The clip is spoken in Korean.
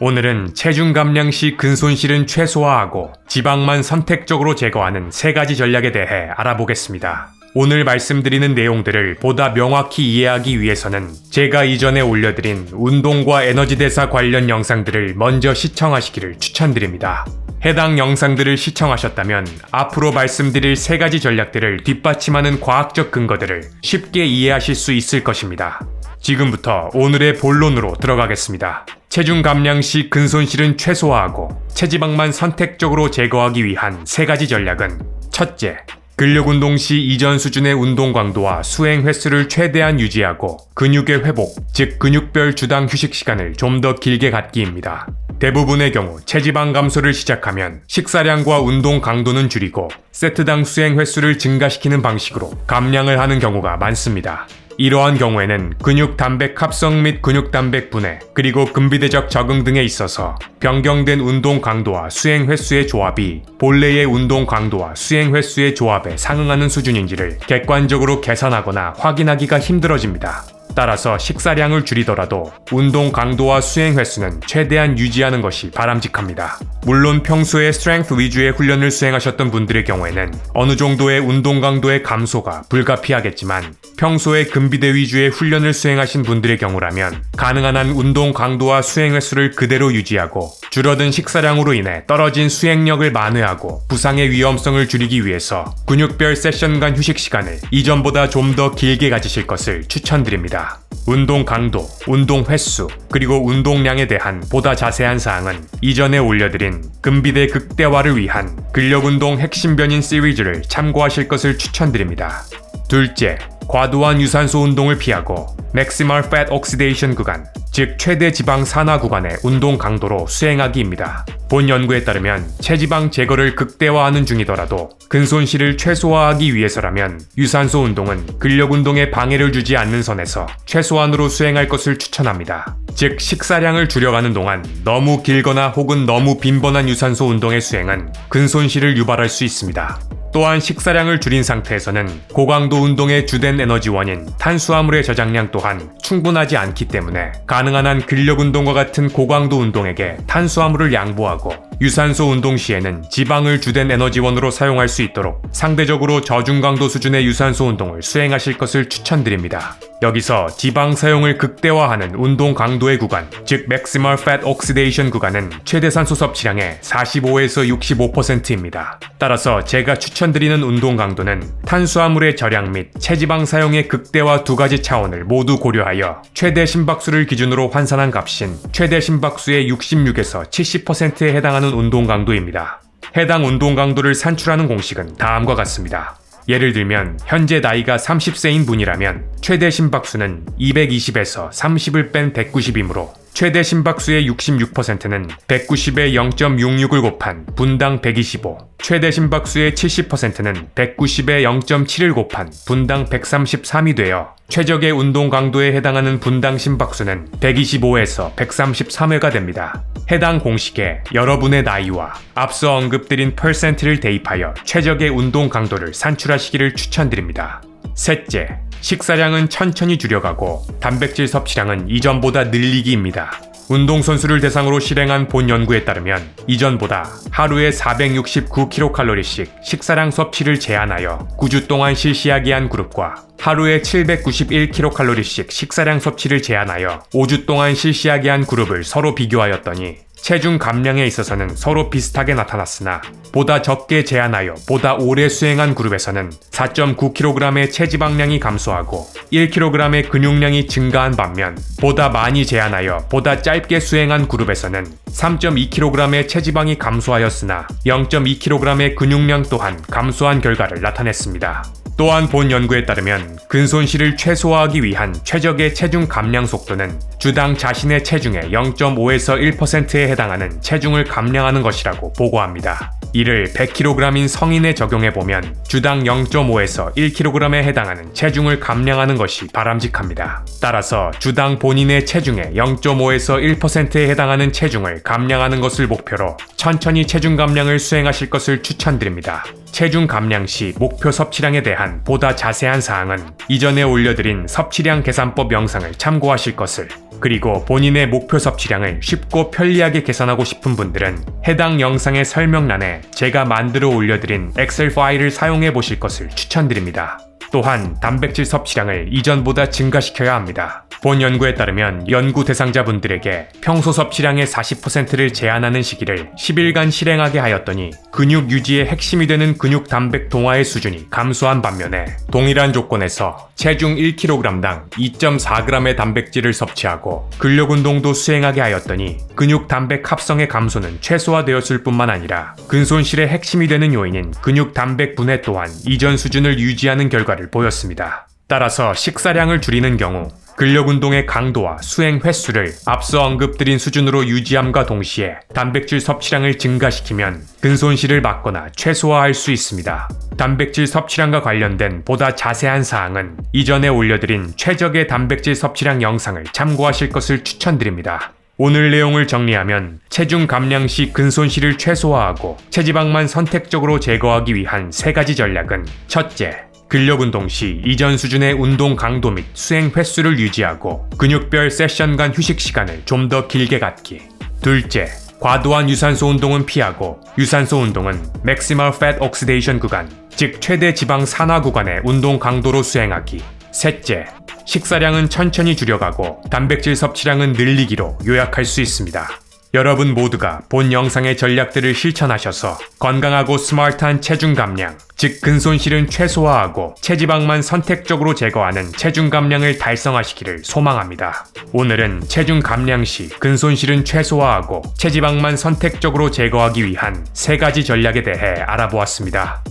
오늘은 체중 감량 시 근손실은 최소화하고 지방만 선택적으로 제거하는 세 가지 전략에 대해 알아보겠습니다. 오늘 말씀드리는 내용들을 보다 명확히 이해하기 위해서는 제가 이전에 올려드린 운동과 에너지 대사 관련 영상들을 먼저 시청하시기를 추천드립니다. 해당 영상들을 시청하셨다면 앞으로 말씀드릴 세 가지 전략들을 뒷받침하는 과학적 근거들을 쉽게 이해하실 수 있을 것입니다. 지금부터 오늘의 본론으로 들어가겠습니다. 체중 감량 시 근손실은 최소화하고 체지방만 선택적으로 제거하기 위한 세 가지 전략은 첫째, 근력 운동 시 이전 수준의 운동 강도와 수행 횟수를 최대한 유지하고 근육의 회복, 즉 근육별 주당 휴식 시간을 좀 더 길게 갖기입니다. 대부분의 경우 체지방 감소를 시작하면 식사량과 운동 강도는 줄이고 세트당 수행 횟수를 증가시키는 방식으로 감량을 하는 경우가 많습니다. 이러한 경우에는 근육 단백 합성 및 근육 단백 분해, 그리고 근비대적 적응 등에 있어서 변경된 운동 강도와 수행 횟수의 조합이 본래의 운동 강도와 수행 횟수의 조합에 상응하는 수준인지를 객관적으로 계산하거나 확인하기가 힘들어집니다. 따라서 식사량을 줄이더라도 운동 강도와 수행 횟수는 최대한 유지하는 것이 바람직합니다. 물론 평소에 스트렝스 위주의 훈련을 수행하셨던 분들의 경우에는 어느 정도의 운동 강도의 감소가 불가피하겠지만 평소에 근비대 위주의 훈련을 수행하신 분들의 경우라면 가능한 한 운동 강도와 수행 횟수를 그대로 유지하고 줄어든 식사량으로 인해 떨어진 수행력을 만회하고 부상의 위험성을 줄이기 위해서 근육별 세션 간 휴식 시간을 이전보다 좀 더 길게 가지실 것을 추천드립니다. 운동 강도, 운동 횟수, 그리고 운동량에 대한 보다 자세한 사항은 이전에 올려드린 근비대 극대화를 위한 근력운동 핵심 변인 시리즈를 참고하실 것을 추천드립니다. 둘째, 과도한 유산소 운동을 피하고 Maximal Fat Oxidation 구간, 즉 최대 지방 산화 구간의 운동 강도로 수행하기입니다. 본 연구에 따르면 체지방 제거를 극대화하는 중이더라도 근손실을 최소화하기 위해서라면 유산소 운동은 근력 운동에 방해를 주지 않는 선에서 최소한으로 수행할 것을 추천합니다. 즉 식사량을 줄여가는 동안 너무 길거나 혹은 너무 빈번한 유산소 운동의 수행은 근손실을 유발할 수 있습니다. 또한 식사량을 줄인 상태에서는 고강도 운동의 주된 에너지 원인 탄수화물의 저장량 또한 충분하지 않기 때문에 가능한 한 근력 운동과 같은 고강도 운동에게 탄수화물을 양보하고 유산소 운동 시에는 지방을 주된 에너지원으로 사용할 수 있도록 상대적으로 저중강도 수준의 유산소 운동을 수행하실 것을 추천드립니다. 여기서 지방 사용을 극대화하는 운동 강도의 구간, 즉 Maximal Fat Oxidation 구간은 최대 산소 섭취량의 45에서 65%입니다. 따라서 제가 추천드리는 운동 강도는 탄수화물의 절약 및 체지방 사용의 극대화 두 가지 차원을 모두 고려하여 최대 심박수를 기준으로 환산한 값인 최대 심박수의 66에서 70%에 해당하는 운동 강도입니다. 해당 운동 강도를 산출하는 공식은 다음과 같습니다. 예를 들면 현재 나이가 30세인 분이라면 최대 심박수는 220에서 30을 뺀 190이므로 최대 심박수의 66%는 190에 0.66을 곱한 분당 125, 최대 심박수의 70%는 190에 0.7을 곱한 분당 133이 되어 최적의 운동 강도에 해당하는 분당 심박수는 125에서 133회가 됩니다. 해당 공식에 여러분의 나이와 앞서 언급드린 퍼센트를 대입하여 최적의 운동 강도를 산출하시기를 추천드립니다. 셋째, 식사량은 천천히 줄여가고 단백질 섭취량은 이전보다 늘리기입니다. 운동선수를 대상으로 실행한 본 연구에 따르면 이전보다 하루에 469kcal씩 식사량 섭취를 제한하여 9주 동안 실시하게 한 그룹과 하루에 791kcal씩 식사량 섭취를 제한하여 5주 동안 실시하게 한 그룹을 서로 비교하였더니 체중 감량에 있어서는 서로 비슷하게 나타났으나 보다 적게 제한하여 보다 오래 수행한 그룹에서는 4.9kg의 체지방량이 감소하고 1kg의 근육량이 증가한 반면 보다 많이 제한하여 보다 짧게 수행한 그룹에서는 3.2kg의 체지방이 감소하였으나 0.2kg의 근육량 또한 감소한 결과를 나타냈습니다. 또한 본 연구에 따르면 근손실을 최소화하기 위한 최적의 체중 감량 속도는 주당 자신의 체중의 0.5에서 1%에 해당하는 체중을 감량하는 것이라고 보고합니다. 이를 100kg인 성인에 적용해 보면 주당 0.5에서 1kg에 해당하는 체중을 감량하는 것이 바람직합니다. 따라서 주당 본인의 체중의 0.5에서 1%에 해당하는 체중을 감량하는 것을 목표로 천천히 체중 감량을 수행하실 것을 추천드립니다. 체중 감량 시 목표 섭취량에 대한 보다 자세한 사항은 이전에 올려드린 섭취량 계산법 영상을 참고하실 것을 그리고 본인의 목표 섭취량을 쉽고 편리하게 계산하고 싶은 분들은 해당 영상의 설명란에 제가 만들어 올려드린 엑셀 파일을 사용해 보실 것을 추천드립니다. 또한 단백질 섭취량을 이전보다 증가시켜야 합니다. 본 연구에 따르면 연구 대상자분들에게 평소 섭취량의 40%를 제한하는 시기를 10일간 실행하게 하였더니 근육 유지의 핵심이 되는 근육 단백 동화의 수준이 감소한 반면에 동일한 조건에서 체중 1kg당 2.4g의 단백질을 섭취하고 근력 운동도 수행하게 하였더니 근육 단백 합성의 감소는 최소화되었을 뿐만 아니라 근손실의 핵심이 되는 요인인 근육 단백 분해 또한 이전 수준을 유지하는 결과를 보였습니다. 따라서 식사량을 줄이는 경우 근력 운동의 강도와 수행 횟수를 앞서 언급드린 수준으로 유지함과 동시에 단백질 섭취량을 증가시키면 근손실을 막거나 최소화할 수 있습니다. 단백질 섭취량과 관련된 보다 자세한 사항은 이전에 올려드린 최적의 단백질 섭취량 영상을 참고하실 것을 추천드립니다. 오늘 내용을 정리하면 체중 감량 시 근손실을 최소화하고 체지방만 선택적으로 제거하기 위한 세 가지 전략은 첫째, 근력 운동 시 이전 수준의 운동 강도 및 수행 횟수를 유지하고 근육별 세션 간 휴식 시간을 좀 더 길게 갖기. 둘째, 과도한 유산소 운동은 피하고 유산소 운동은 Maximal Fat Oxidation 구간, 즉 최대 지방 산화 구간의 운동 강도로 수행하기. 셋째, 식사량은 천천히 줄여가고 단백질 섭취량은 늘리기로 요약할 수 있습니다. 여러분 모두가 본 영상의 전략들을 실천하셔서 건강하고 스마트한 체중 감량, 즉 근손실은 최소화하고 체지방만 선택적으로 제거하는 체중 감량을 달성하시기를 소망합니다. 오늘은 체중 감량 시 근손실은 최소화하고 체지방만 선택적으로 제거하기 위한 세 가지 전략에 대해 알아보았습니다.